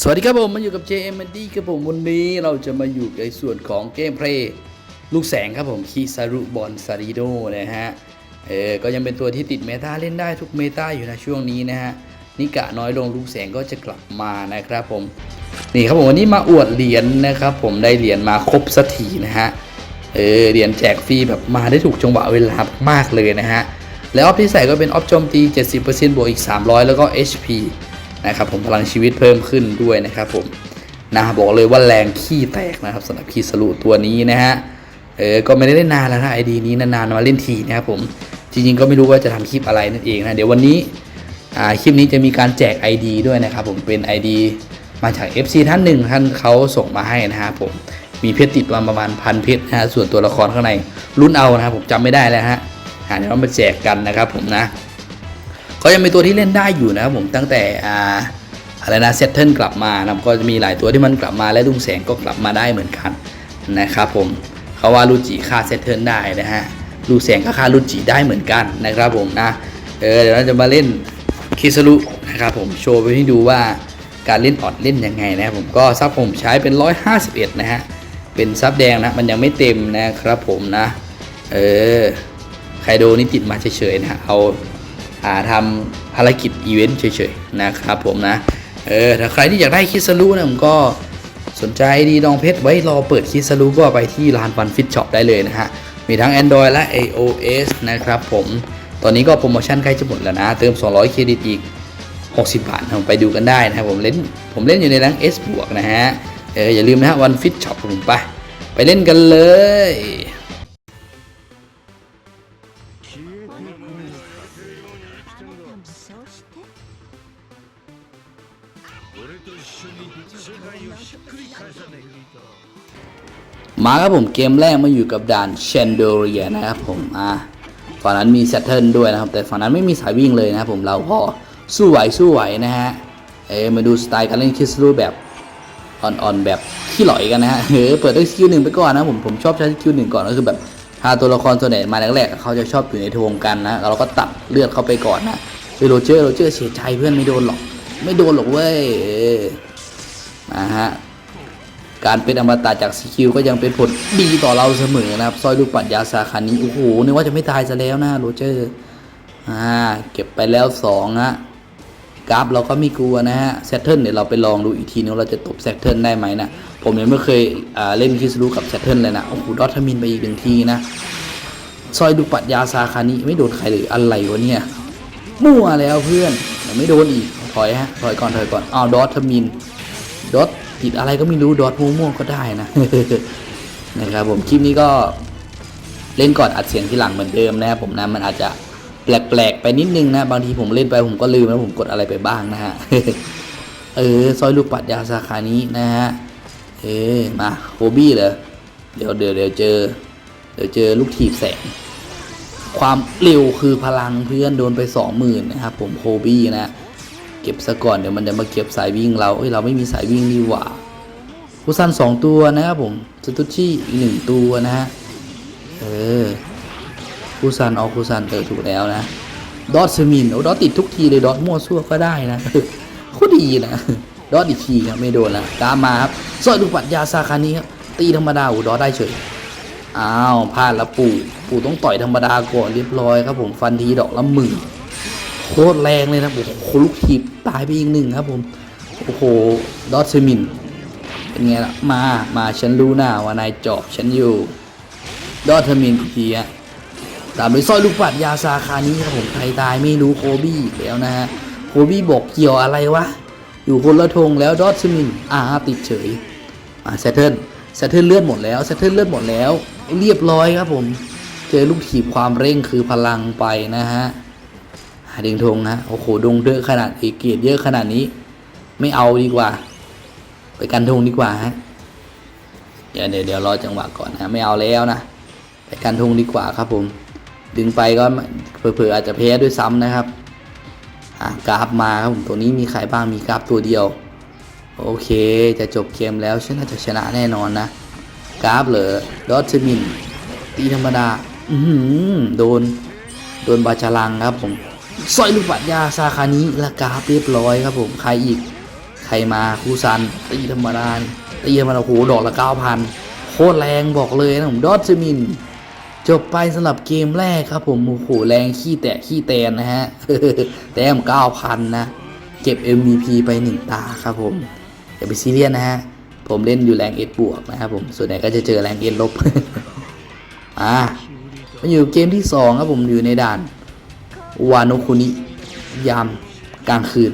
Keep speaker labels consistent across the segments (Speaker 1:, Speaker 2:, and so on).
Speaker 1: สวัสดีครับผมมาอยู่กับ JMD ครับผมวันนี้เราจะมาอยู่ในส่วนของเกมเพลย์ลูกแสงครับผมคีซารุบอลซาริโดนะฮะเออก็ยังเป็นตัวที่ติดเมตาเล่นได้ทุกเมตาอยู่นะช่วงนี้นะฮะนิกะน้อยลงลูกแสงก็จะกลับมานะครับผมนี่ครับผมวันนี้มาอวดเหรียญนะครับผมได้เหรียญมาครบสักทีนะฮะเออเหรียญแจกฟรีแบบมาได้ถูกจังหวะเวลามากเลยนะฮะแล้วออฟที่ใส่ก็เป็นออฟโจมตี 70%บวกอีก 300 แล้วก็ HP นะครับผมพลังชีวิตเพิ่มขึ้นด้วยนะครับผมนะบอกเลยว่าแรงขี้แตกนะครับสำหรับคีสรุตัวนี้นะฮะเออก็ไม่ได้เล่นนานแล้วนะไอดีนี้นานๆมาเล่นทีนะครับผมจริงๆก็ไม่รู้ว่าจะทำคลิปอะไรนั่นเองนะเดี๋ยววันนี้อ่าคลิปนี้จะมีการแจก ID ด้วยนะครับผมเป็น ID มาจาก FC ท่านหนึ่งท่านเขาส่งมาให้นะครับผมมีเพชรติดมาประมาณพันเพชรนะฮะส่วนตัวละครข้างในรุ่นเอานะครับผมจำไม่ได้แล้วฮะหาเดี๋ยวเรามาแจกกันนะครับผมนะ ก็ยังมีตัวที่เล่นได้อยู่นะครับผมตั้งแต่อ่าอะไรนะเซตเทิลกลับมานะก็จะมีหลายตัวที่มันกลับมาและลุงแสงก็กลับมาได้เหมือนกันนะครับผมเขาว่าลูจิฆ่าเซตเทิลได้นะฮะลูแสงก็ฆ่าลูจิได้เหมือนกันนะครับผมนะเออเดี๋ยวเราจะมาเล่นคิสรุนะครับผมโชว์ไปให้ดูว่าการเล่นออดเล่นยังไงนะครับผมก็ซับผมใช้เป็น 151 นะฮะเป็นซับแดงนะมันยังไม่เต็มนะครับผมนะ เออไคโดนี่ติดมาเฉยๆนะเอา ทำภารกิจอีเวนต์เฉยๆนะครับผมนะ เออถ้าใครที่อยากได้คิสลูนะผมก็สนใจดีดองเพชรไว้รอเปิดคิสลูก็ไปที่ร้านฟันฟิตช็อปได้เลยนะฮะ มีทั้ง Android และ iOS นะครับผมตอนนี้ก็โปรโมชั่นใกล้จะหมดแล้วนะ เติม 200 เครดิตอีก 60 บาทผมไปดูกันได้นะครับผมเล่นผมเล่นอยู่ในแรง S บวกนะฮะ เอออย่าลืมนะฮะวันฟิตช็อปผมไป ไปเล่นกันเลย
Speaker 2: そうして
Speaker 3: 俺と一緒に世界をひっくり返さねえか
Speaker 1: มาครับผมเกมแรกมาอยู่กับด่านเชนเดเรียนะครับผมอ่าฝั่งนั้นมีแซตเทิลด้วยนะครับ แต่ฝั่งนั้นไม่มีสายวิ่งเลยนะครับผมเราก็สู้ไหวสู้ไหวนะฮะเออมาดูสไตล์การเล่นคิสรูแบบอ่อนๆแบบขี้หลอยกันนะฮะเออเปิดด้วยสกิลหนึ่งไปก่อนนะผมผมชอบใช้สกิลหนึ่งก่อนก็คือแบบ ถ้าตัวละครตัวไหนมาแรกๆเขาจะชอบอยู่ในโทงกันนะเราก็ตัดเลือดเข้าไปก่อนนะไปโรเจอร์โรเจอร์เสียใจเพื่อนไม่โดนหรอก ไม่โดนหรอกเว้ยเออมาฮะการเป็นอมตะจากสกิลก็ยังเป็นผลดีต่อเราเสมอนะครับซอยลูกปัดยาสาขานี้โอ้โหนึกว่าจะไม่ตายซะแล้วนะโรเจอร์อ่าเก็บไปแล้วสองฮะ กราฟเราก็ไม่กลัวนะฮะแซตเทิลเดี๋ยวเราไปลองดูอีกทีนึงเราจะตบแซตเทิลได้ไหมนะ ผมยังไม่เคยเล่นคิสรูกับแซตเทิลเลยนะ โอ้โห ดอททมินไปอีกหนึ่งทีนะ ซอยลูปัดยาสาขานี้ไม่โดนใครเลยอะไรวะเนี่ย มั่วแล้วเพื่อนไม่โดนอีก ถอยฮะ ถอยก่อน ถอยก่อน อ้าว ดอททมิน ดอทติดอะไรก็ไม่รู้ ดอทม่วงก็ได้นะ นะครับผม คลิปนี้ก็เล่นก่อนอัดเสียงที่หลังเหมือนเดิมนะครับผมนะ มันอาจจะ แปลกๆไปนิดนึงนะบางทีผมเล่นไปผมก็ลืมแล้วผมกดอะไรไปบ้างนะฮะเออซอยลูกปัดยาสาขานี้นะฮะเออมาโฮบี้เหรอเดี๋ยวเดี๋ยวเดี๋ยวเจอ เดี๋ยวเจอลูกถีบแสงความเร็วคือพลังเพื่อนโดนไปสองหมื่นนะครับผมโฮบี้นะ เก็บซะก่อนเดี๋ยวมันจะมาเก็บสายวิ่งเราเอ้ยเราไม่มีสายวิ่งดีหว่าคูซันสองตัวนะครับผมสตุชิอีกหนึ่งตัวนะฮะเออ คูซันเอาคูซันเออถูกแล้วนะดอทสมินโอ้ดอทติดทุกทีเลยดอทมั่วซั่วก็ได้นะโคตรดีนะดอทอีกทีครับไม่โดนละตามมาครับซอยลูกปัดยาซาคานี้ครับตีธรรมดาโอ้ดอทได้เฉยอ้าวพลาดละปู่ปู่ต้องต่อยธรรมดาก่อนเรียบร้อยครับผมฟันทีดอกละหมื่นโคตรแรงเลยนะโอ้โหลูกทีบตายไปอีกหนึ่งครับผมโอ้โหดอทเซมินเป็นไงล่ะมามาฉันรู้หน้าว่านายจอบฉันอยู่ดอทเซมินอีกทีฮะ ตามด้วยสร้อยลูกปัดยาซาคานี้ครับผมใครตายไม่รู้โคบี้แล้วนะฮะโคบี้บอกเกี่ยวอะไรวะ อยู่คนละธงแล้วดอทเซมินอ่าติดเฉยอ่าเซเทิลเซเทิลเลือดหมดแล้วเซเทิลเลือดหมดแล้ว เรียบร้อยครับผม เจอลูกถีบความเร่งคือพลังไปนะฮะหาดึงธงนะโอ้โหดงเยอะขนาดเอเกียรติเยอะขนาดนี้ ไม่เอาดีกว่า ไปกันธงดีกว่าฮะเดี๋ยวเดี๋ยวเดี๋ยวรอจังหวะก่อนนะไม่เอาแล้วนะไปกันธงดีกว่าครับผม ดึงไปก็เผื่อๆอาจจะแพ้ด้วยซ้ำนะครับอะกราฟมาครับผมตัวนี้มีใครบ้างมีกราฟตัวเดียว โอเคจะจบเกมแล้วฉันน่าจะชนะแน่นอนนะกราฟเหรอดอทมินตีธรรมดาอืโดน โดนบาชาลังครับผมสอยลูกปัดยาซาคานี้และกราฟเรียบร้อยครับผมใครอีก ใครมาคูซันตีธรรมดาตีธรรมดาโอ้โหดอกละเก้าพันโคตรแรงบอกเลยนะผมดอทซมิน จบไปสำหรับเกมแรกครับผมโอ้โหแรงขี้แตะขี้แตนนะฮะแต้ม9,000นะเก็บ MVP ไป1ตาครับผมอย่าไปซีเรียสนะฮะผมเล่นอยู่แรงเอ็ดบวกนะครับผมส่วนใหญ่ก็จะเจอแรงเอ็ดลบอ่ามาอยู่เกมที่2ครับผมอยู่ในด่านวาโนคุนิยามกลางคืน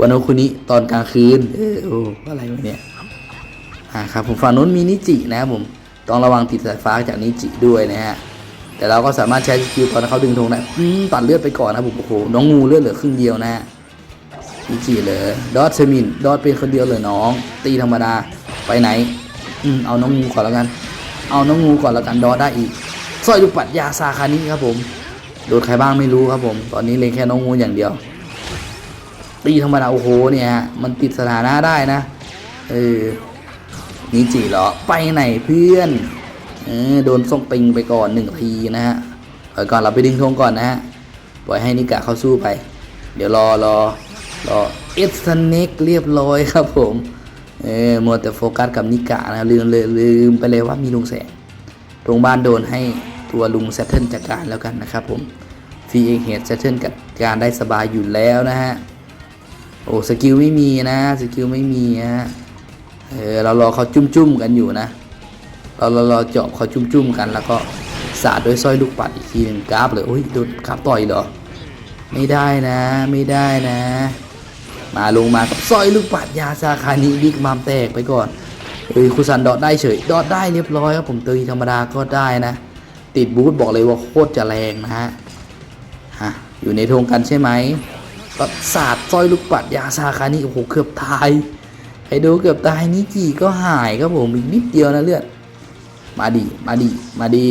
Speaker 1: วาโนคุนิตอนกลางคืนเออโอ้อะไรวะเนี่ยอ่าครับผมฝั่งนู้นมีนิจินะครับผม ต้องระวังติดสายฟ้าจากนิจิด้วยนะฮะแต่เราก็สามารถใช้สกิลตอนเขาดึงธงได้ตัดเลือดไปก่อนนะผมโอ้โหน้องงูเลือดเหลือครึ่งเดียวนะฮะนิจิเลยดอทเซมินดอทเป็นคนเดียวเลยน้อง ตีธรรมดาไปไหนอืมเอาน้องงูก่อนแล้วกัน เอาน้องงูก่อนแล้วกันดอทได้อีกสร้อยลูกปัดยาซาคานิครับผมโดนใครบ้างไม่รู้ครับผม ตอนนี้เล็งแค่น้องงูอย่างเดียวตีธรรมดาโอ้โหเนี่ยฮะมันติดสถานะได้นะเออ นิจิเหรอ ไปไหนเพื่อนเออโดนส่งปิงไปก่อนหนึ่งทีนะฮะปล่อยก่อนเราไปดึงธงก่อนนะฮะ ปล่อยให้นิกะเข้าสู้ไป เดี๋ยวรอรอรอเอสเน็กเรียบร้อยครับผมเออมัวแต่โฟกัสกับนิกะนะลืมเลยลืมไปเลยว่ามีลุงแสงโรงพยาบาลโดนให้ตัวลุงแซตเทิลจัดการแล้วกันนะครับผมฟีเองเฮดแซตเทิลจัดการได้สบายอยู่แล้วนะฮะ โอ้สกิลไม่มีนะสกิลไม่มีฮะ เออเรารอเขาจุ่มๆกันอยู่นะ เราเรารอเจาะเขาจุ่มจุ่มๆกัน แล้วก็สาดด้วยสร้อยลูกปัดอีกทีหนึ่งกราฟเลยโอ้ยโดนกราฟต่อยเหรอไม่ได้นะ ไม่ได้นะ มาลงมากับสร้อยลูกปัดยาซาคานิบิ๊กมามแตกไปก่อนเอ้ยคุซันดอดได้เฉยดอดได้เรียบร้อยครับผมตีธรรมดาก็ได้นะ ติดบูทบอกเลยว่าโคตรจะแรงนะฮะฮะอยู่ในธงกันใช่ไหมก็สาดสร้อยลูกปัดยาซาคานิโอ้โหเกือบตาย ไฮโดเกือบตายนิจิก็หายครับผมอีกนิดเดียวนะเลือด มาดิ มาดิ มาดิ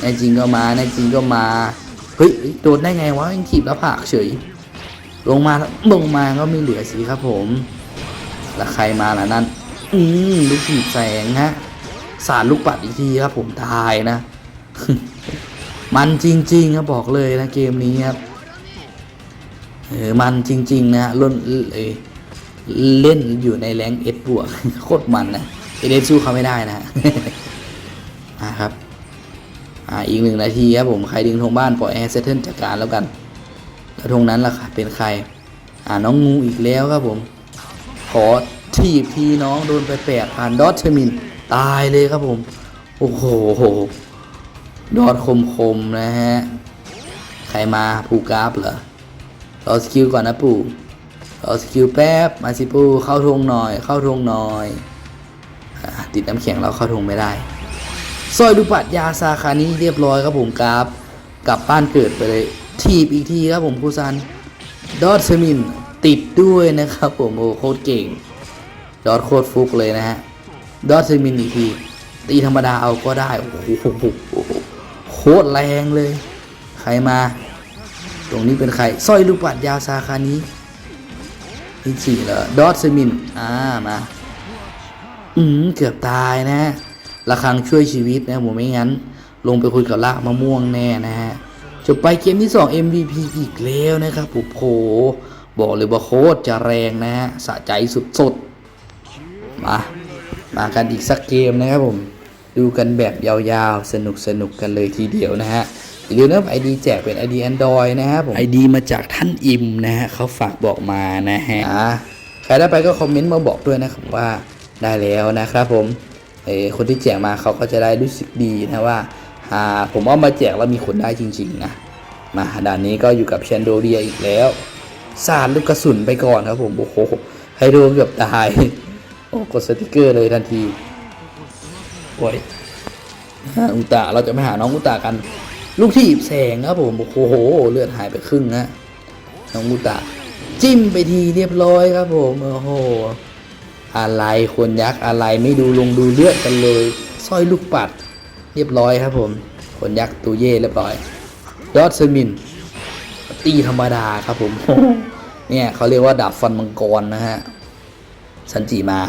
Speaker 1: แน่จริงก็มาแน่จริงก็มา เฮ้ยโดนได้ไงวะยังถีบแล้วผากเฉย ลงมาลงมาก็ไม่เหลือสิครับผม แล้วใครมาล่ะนั่น อืมลูกถีบแสงฮะ สารลูกปัดอีกทีครับผมตายนะ มันจริงๆครับบอกเลยนะเกมนี้ครับ เออมันจริง ๆ นะล้นเอย เล่นอยู่ในแรงเอสบวกโคตรมันนะเอเดนสู้เขาไม่ได้นะอ่าครับอ่าอีกหนึ่งนาทีครับผมใครดึงธงบ้านปล่อยให้เซตเทิลจัดการแล้วกันแล้วธงนั้นล่ะค่ะเป็นใคร อ่าน้องงูอีกแล้วครับผม ขอทีบทีน้องโดนไปแปดผ่านดอทเชมินตายเลยครับผม โอ้โหดอทคมคมนะฮะ ใครมาผูกราฟเหรอรอสกิลก่อนนะปู่ เอาสกิลแป๊บมาสิปูเข้าทงหน่อย เข้าทงหน่อยอติดน้ำแข็งเราเข้าทงไม่ได้สร้อยดูปัดยาซาคานี้เรียบร้อยครับผมกราฟกลับบ้านเกิดไปเลยทีบอีกทีครับผมคูซันดอทเซมินติดด้วยนะครับผมโอ้โคตรเก่งดอทโคตรฟุกเลยนะฮะดอทเซมินอีกทีตีธรรมดาเอาก็ได้โอ้โหโคตรแรงเลย ใครมา ตรงนี้เป็นใครสร้อยลูกปัดยาซาคานี้ ที่สี่เหรอดอทเซมินอ่ามาอืมเกือบตายนะระคังช่วยชีวิตนะผมไม่งั้น ลงไปคุยกับลากมะม่วงแน่นะฮะจบไปเกมที่ 2 MVP อีกแล้วนะครับโอ้โหบอกเลยว่าโคตรจะแรงนะฮะสะใจสุดๆมามากันอีกสักเกมนะครับผม ดูกันแบบยาวๆ สนุกสนุกๆกันเลยทีเดียวนะฮะ อย่าลืมนะครับไอดีแจกเป็น ID Android นะครับผมไอดีมาจากท่านอิมนะฮะเขาฝากบอกมานะฮะอ่าใครได้ไปก็คอมเมนต์มาบอกด้วยนะครับว่าได้แล้วนะครับผมเออคนที่แจกมาเขาก็จะได้รู้สึกดีนะว่าอ่าผมเอามาแจกแล้วมีคนได้จริงๆนะมาด่านนี้ก็อยู่กับแชนโดเรียอีกแล้วสาดลูกกระสุนไปก่อนครับผมโอ้โหไฮโดเกือบตายโอ้กดสติกเกอร์เลยทันทีโอ้ยอ่าอุตะเราจะไปหาน้องอุตะกัน ลูกที่อีบแสงครับผมโอ้โห เลือดหายไปครึ่งนะน้องอุตะ จิ้มไปทีเรียบร้อยครับผมโอ้โหอะไรคนยักษ์อะไรไม่ดูลงดูเลือดกันเลยสร้อยลูกปัด เรียบร้อยครับผมคนยักษ์ตูเย่เรียบร้อยยอดซมิน ตีธรรมดาครับผมเนี่ยเขาเรียกว่าดาบฟันมังกรนะฮะสันจิมา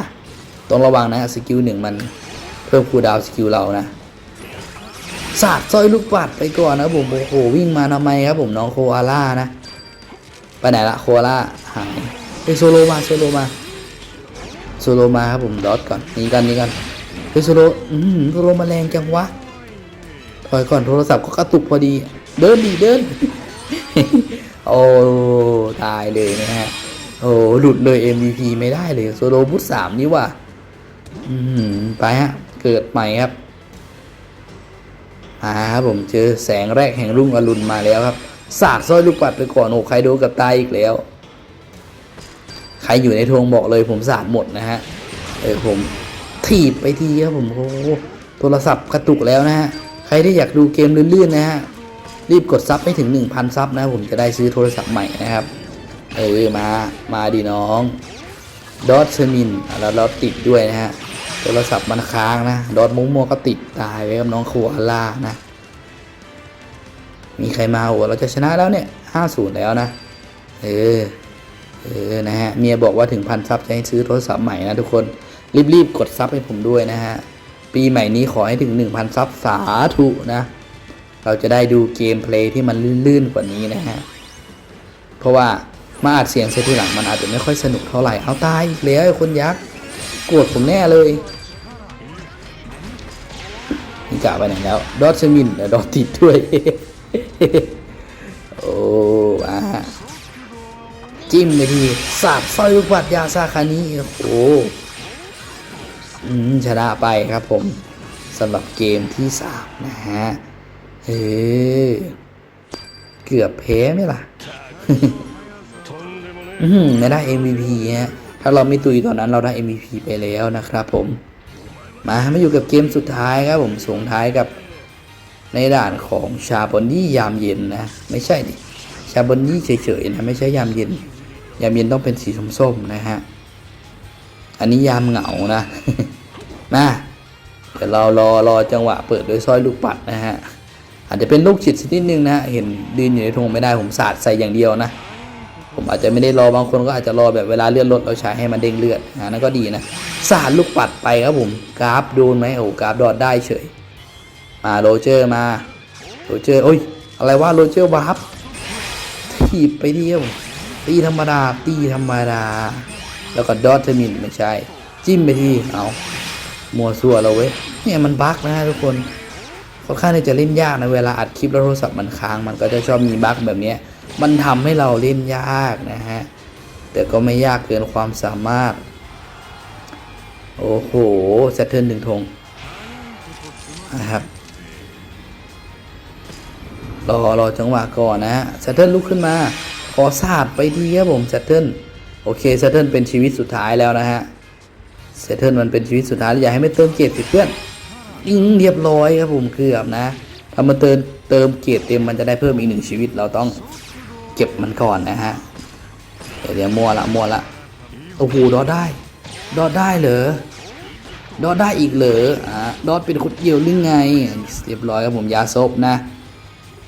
Speaker 1: ต้องระวังนะสกิลหนึ่งมันเพิ่มคูดาวสกิลเรานะ สาดสร้อยลูกปัดไปก่อนนะผมโอ้โหวิ่งมาทำไมครับผมน้องโคอาล่านะ ไปไหนละโคอาล่าหายเฮ้ยโซโลมาโซโลมาโซโลมาครับผมดอทก่อนนี่กันนี่กันเฮ้ยโซโลอืมโซโลมาแรงจังวะถอยก่อนโทรศัพท์ก็กระตุกพอดี เดินดีเดิน โอ้ตายเลยนะฮะโอ้หลุดเลย MVP ไม่ได้เลยโซโลพุทสามนี่ว่ะไปฮะ เกิดใหม่ครับ อ่าครับผมเจอแสงแรกแห่งรุ่งอรุณมาแล้วครับสาดสร้อยลูกปัดไปก่อนโอ้ใครโดนกับตายอีกแล้ว ใครอยู่ในธงบอกเลยผมสาดหมดนะฮะเออผมถีบไปทีครับผมโอ้โทรศัพท์กระตุกแล้วนะฮะใครที่อยากดูเกมลื่นๆนะฮะรีบกดซับให้ถึง 1,000 ซับนะผมจะได้ซื้อโทรศัพท์ใหม่นะครับ เออมามาดีน้องดอทเชมินแล้วเราติดด้วยนะฮะ โทรศัพท์มันค้างนะ ดอทมุ้งมัวก็ติดตายไปกับน้องครัวล่านะ มีใครมาโอ้เราจะชนะแล้วเนี่ย50แล้วนะ เออ เออ นะฮะ เมียบอกว่าถึงพันซับจะให้ซื้อโทรศัพท์ใหม่นะทุกคน รีบๆ กดซับให้ผมด้วยนะฮะ ปีใหม่นี้ขอให้ถึง 1,000 ซับสาธุนะ เราจะได้ดูเกมเพลย์ที่มันลื่นๆ กว่านี้นะฮะ เพราะว่ามาอัดเสียงเซตที่หลังมันอาจจะไม่ค่อยสนุกเท่าไหร่ เอาตายอีกแล้วคนยักษ์ โกรธผมแน่เลยนี่กะไปไหนแล้ว ดอทเชมินเดี๋ยวดอทติดด้วย โอ้อาจิ้มไปทีสาดสร้อยลูกปัดยาซาคานี้โอ้โหชนะไปครับผมสำหรับเกมที่สามนะฮะเออเกือบแพ้ไหมล่ะอื้อหือไม่ได้ MVP ฮะ ถ้าเราไม่ตุยตอนนั้นเราได้ MVP ไปแล้วนะครับผม มาไมาอยู่กับเกมสุดท้ายครับผมส่งท้ายกับในด่านของชาบอนนี่ยามเย็นนะ ไม่ใช่ดิชาบอนนี่เฉยๆนะไม่ใช่ยามเย็น ยามเย็นต้องเป็นสีส้มๆนะฮะ อันนี้ยามเหงานะมาเดี๋ยวเรารอรอจังหวะเปิดโดยสร้อยลูกปัดนะฮะอาจจะเป็นลูกฉิดสักนิดนึงนะเห็นดืนอยู่ในธงไม่ได้ผมสาดใส่อย่างเดียวนะ ผมอาจจะไม่ได้รอบางคนก็อาจจะรอแบบเวลาเลื่อนรถเราใช้ให้มันเด้งเลือดนะนั่นก็ดีนะสาดลูกปัดไปครับผมกราฟโดนไหมโอ้กราฟดอดได้เฉยมาโรเจอร์มาโรเจอร์โอ้ยอะไรวะโรเจอร์วาร์ปถีบไปเที่ยวตีธรรมดาตีธรรมดา แล้วก็ดอทเทมินไม่ใช่ จิ้มไปที่เอามัวซัวเราเว้ยเนี่ยมันบั๊กนะทุกคนค่อนข้างที่จะเล่นยากนะเวลาอัดคลิปแล้วโทรศัพท์มันค้างมันก็จะชอบมีบั๊กแบบเนี้ มันทำให้เราเล่นยากนะฮะ แต่ก็ไม่ยากเกินความสามารถ โอ้โหแซตเทิร์นหนึ่งธงนะครับรอรอจังหวะก่อนนะฮะแซตเทิร์นลุกขึ้นมาขอสาดไปทีครับผมแซตเทิร์นโอเคแซตเทิร์นเป็นชีวิตสุดท้ายแล้วนะฮะแซตเทิร์นมันเป็นชีวิตสุดท้ายอย่าให้ไม่เติมเกียรติเพื่อนยิงเรียบร้อยครับผมเกือบนะถ้ามันเติมเติมเกียรติเต็มมันจะได้เพิ่มอีกหนึ่งชีวิตเราต้อง ก็บมันก่อนนะฮะ เดี๋ยวเดี๋ยวมัวละมัวละโอ้โหดอดได้ ดอได้เหรอ ดอดได้อีกเหรออ่าดอดเป็นคนเดียวหรือไง เรียบร้อยครับผมยาซบนะ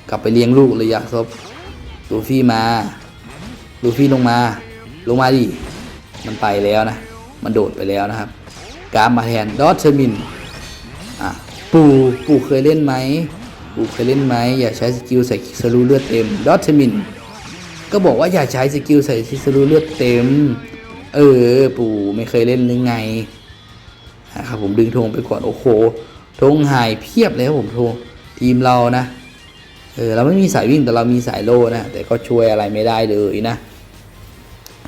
Speaker 1: กลับไปเลี้ยงลูกเลยยาซบลูฟี่มา ลูฟี่ลงมา ลงมาดิ มันไปแล้วนะ มันโดดไปแล้วนะครับ กราฟมาแทน ดอทเชมิน อะ ปู่ปู่เคยเล่นไหมปู่เคยเล่นไหม อย่าใช้สกิลใส่สรูเลือดเต็ม ดอทมิน ก็บอกว่าอย่าใช้สกิลใส่สรูเลือดเต็ม เออ ปู่ไม่เคยเล่นหรือไงนะครับผมดึงธงไปก่อนโอ้โหธงหายเพียบเลยครับผมธงทีมเรานะ เออเราไม่มีสายวิ่งแต่เรามีสายโล่นะ แต่ก็ช่วยอะไรไม่ได้เลยนะ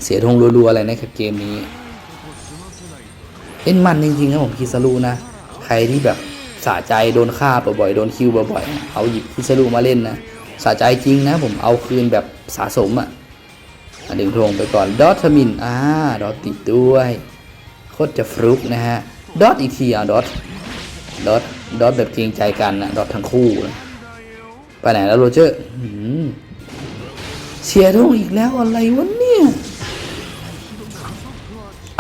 Speaker 1: เสียธงรัวๆอะไรนะครับเกมนี้เล่นมันจริงๆครับผมคิสารุนะ ใครที่แบบสะใจโดนฆ่าบ่อยๆโดนคิวบ่อยๆเอาหยิบคิสารุมาเล่นนะ สะใจจริงนะผมเอาคืนแบบสะสมอะ่ะดึงทงไปก่อนดอทมินอ่าดอทติดด้วยโคตรจะฟลุกนะฮะดอทอีกทีอะดอทดอทดอทแบบจริงใจกันนะดอททั้งคู่ไปไหนแล้วโรเจอร์เสียทงอีกแล้วอะไรวะเนี่ย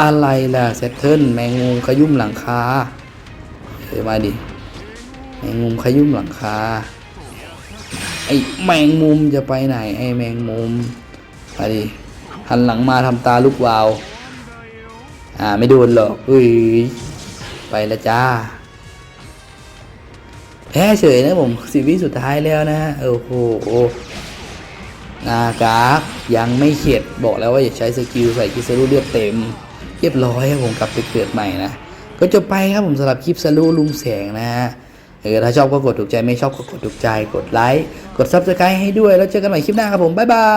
Speaker 1: อะไรล่ะเซตเทิลแมงมุมขยุ่มหลังคาเฮ้ยมาดิแมงมุมขยุ่มหลังคา ไอแมงมุมจะไปไหน ไอแมงมุมมาดิหันหลังมาทำตาลูกวาว อ่าไม่โดนหรอกเฮ้ยไปล้วจ้า แพ้เฉยนะผมสิวิสุดท้ายแล้วนะโอ้โหนากากยังไม่เข็ดบอกแล้วว่าอย่าใช้สกิลใส่คิสรูเลือดเต็มเรียบร้อยครับผมกลับไปเกิดใหม่นะ ก็จบไปครับผมสำหรับคลิปสรูลุงแสงนะฮะ เออถ้าชอบก็กดถูกใจไม่ชอบก็กดถูกใจกดไลค์กดซับสไครต์ให้ด้วยแล้วเจอกันใหม่คลิปหน้าครับผมบ๊ายบาย